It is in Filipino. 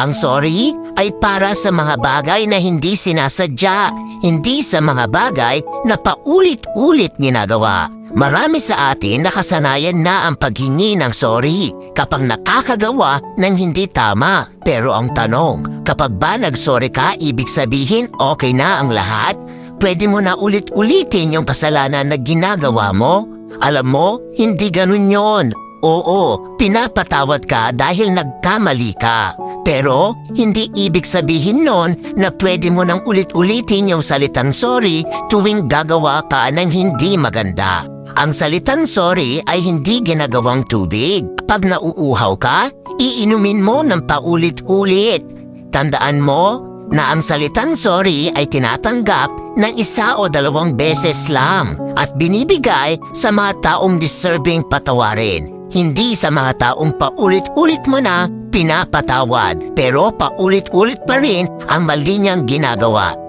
Ang sorry ay para sa mga bagay na hindi sinasadya, hindi sa mga bagay na paulit-ulit ginagawa. Marami sa atin nakasanayan na ang paghingi ng sorry kapag nakakagawa ng hindi tama. Pero ang tanong, kapag ba nagsorry ka, ibig sabihin okay na ang lahat? Pwede mo na ulit-ulitin yung kasalanan na ginagawa mo? Alam mo, hindi ganun yon. Oo, pinapatawad ka dahil nagkamali ka. Pero, hindi ibig sabihin nun na pwede mo nang ulit-ulitin yung salitang sorry tuwing gagawa ka ng hindi maganda. Ang salitang sorry ay hindi ginagawang tubig. Pag nauuhaw ka, iinumin mo ng paulit-ulit. Tandaan mo na ang salitang sorry ay tinatanggap ng isa o dalawang beses lang at binibigay sa mga taong deserving patawarin. Hindi sa mga taong paulit-ulit mo na pinapatawad pero paulit-ulit pa rin ang mali niyang ginagawa.